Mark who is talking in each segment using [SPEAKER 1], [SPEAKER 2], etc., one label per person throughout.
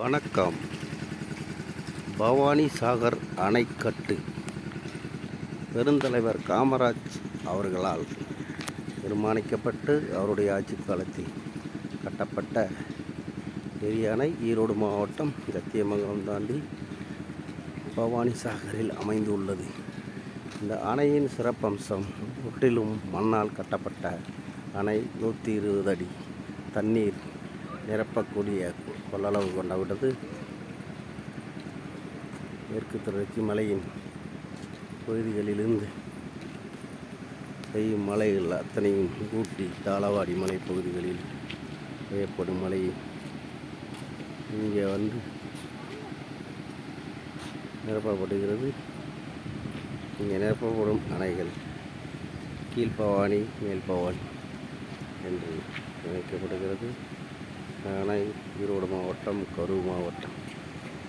[SPEAKER 1] வணக்கம். பவானி சாகர் அணைக்கட்டு. பெருந்தலைவர் காமராஜ் அவர்களால் நிர்மாணிக்கப்பட்டு அவருடைய ஆட்சி காலத்தில் கட்டப்பட்ட பெரிய அணை ஈரோடு மாவட்டம் சத்தியமங்கலம் தாண்டி பவானி சாகரில் அமைந்துள்ளது. இந்த அணையின் சிறப்பம்சம் முற்றிலும் மண்ணால் கட்டப்பட்ட அணை நூற்றி இருபது அடி தண்ணீர் நிரப்பக்கூடிய கொள்ளளவு கொண்டவிட்டது மேற்கு தொடர்ச்சி மலையின் பகுதிகளிலிருந்து பெய்யும் மலைகள் அத்தனையும் ஊட்டி தாளவாடி மலை பகுதிகளில் பெய்யப்படும் மழை. இங்கே வந்து நிரப்பப்படுகிறது. இங்கே நிரப்பப்படும் அணைகள் கீழ்பவானி மேல்பவானி என்று இணைக்கப்படுகிறது. அணை ஈரோடு மாவட்டம் கரூர் மாவட்டம்.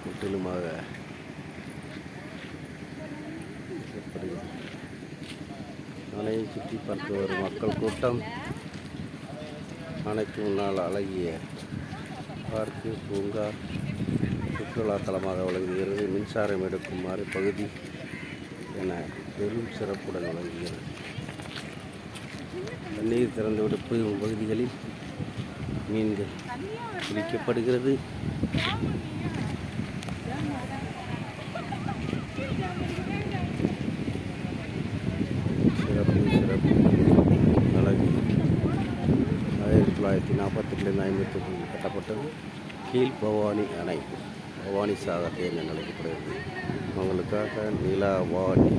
[SPEAKER 1] முற்றிலுமாக அணையை சுற்றி பார்க்க வரும் மக்கள் கூட்டம். அணைக்கு முன்னால் அழகிய பார்க்கு பூங்கா சுற்றுலா தலமாக விளங்குகிறது. மின்சாரம் எடுக்குமாறு பகுதி என பெரும் சிறப்புடன் விளங்குகிறது. தண்ணீர் திறந்து விடுப்பு பகுதிகளில் மீன்கள் பிடிக்கப்படுகிறது. சிறப்பு சிறப்பு. அழகு. ஆயிரத்தி தொள்ளாயிரத்தி நாற்பத்தி ரெண்டு ஐம்பத்தி ஒன்று கட்டப்பட்டது. கீழ் பவானி அணை பவானி சாகர் என்று அழைக்கப்படுகிறது. அவங்களுக்காக நிலா வாணி